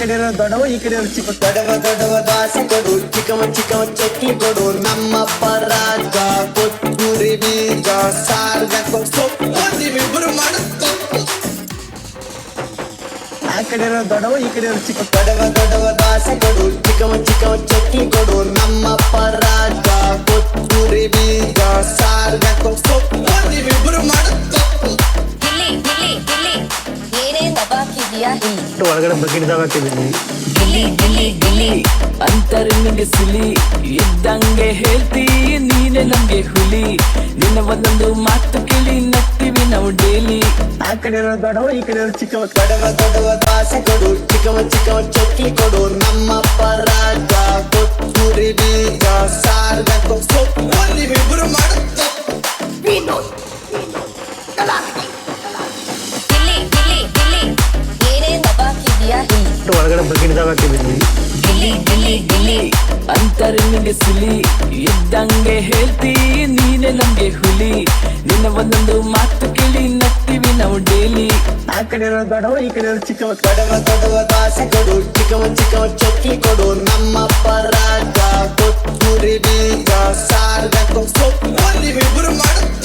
ಕಡೆ ಇರೋ ದೊಡ್ಡವ ಈ ಕಡೆ ಇರೋ ಚಿಕ್ಕ ದೊಡವ ದೊಡವ ದಾಸಿ ಕೊಡು. ಚಿಕ್ಕವ ಚಿಕ್ಕವ ಚಟ್ನಿ ಕೊಡು. ನಮ್ಮಪ್ಪ ರಾಜ ಕೊತ್ತೂರಿ ಬೀಜ ಸಾರ್ಗ ಸೊಪ್ಪು ಮಾಡುತ್ತ ಆ ಕಡೆ ಇರೋ ದೊಡ್ಡವ ಈ ಕಡೆ ಇರೋ ಚಿಕ್ಕ ದೊಡವ ದೊಡವ ದಾಸಿ ಕೊಡು. ಚಿಕ್ಕವ ಚಿಕ್ಕವ ಇಲ್ಲಿ ಒಳಗಡೆ ಬಕೆಟ್ದಾಗ ಹಾಕಿದ್ದೀನಿ. ಗಿಲಿ ಗಿಲಿ ಗಿಲ್ಲಿ ಅಂತರನಿಗೆ ಸಿಲಿ. ಇದ್ದಂಗೆ ಹೇಳ್ತಿ ನೀನೆ ನಮ್ಗೆ ಹುಲಿ. ನಿನ್ನ ಒಂದೊಂದು ಮಾತು ಕೇಳಿ ನಗ್ತೀವಿ ನಾವು ಡೈಲಿ. ಆ ಕಡೆ ಇರೋ ದೊಡ್ಡವ ಈ ಕಡೆ ಇರೋ ಚಿಕ್ಕವ ದೊಡವ ದೊಡವ ದಾಸೆ ಕೊಡು. ಚಿಕ್ಕವ ಚಿಕ್ಕವ ಚಕ್ಲಿ ಕೊಡು. ನಮ್ಮಪ್ಪ ರಾಜ ಕೊತ್ತೂರಿ ಬೀಜ ಸಾರ್ಗ ಬಗ್ಗಿಡ್ದಾಗಕ್ಕೆ ನಿಂಗೆ ಸಿಲಿ. ಇದ್ದಂಗೆ ಹೇಳ್ತಿ ನೀನೆ ನಮ್ಗೆ ಹುಲಿ. ನಿನ್ನ ಒಂದೊಂದು ಮಾತು ಕೇಳಿ ನಗ್ತೀವಿ ನಾವು ಡೈಲಿ. ಆ ಕಡೆ ಇರೋ ದೊಡ್ಡವ ಈ ಕಡೆ ಚಿಕ್ಕವ ದೊಡ್ಡವ ದೊಡ್ಡವ ಕಾಸೆ ಕೊಡು. ಚಿಕ್ಕವ ಚಿಕ್ಕವ ಚಕ್ಲಿ ಕೊಡು. ಸಾರ್ಗ ಸೊಪ್ಪು ಇಬ್ಬರು ಮಾಡು.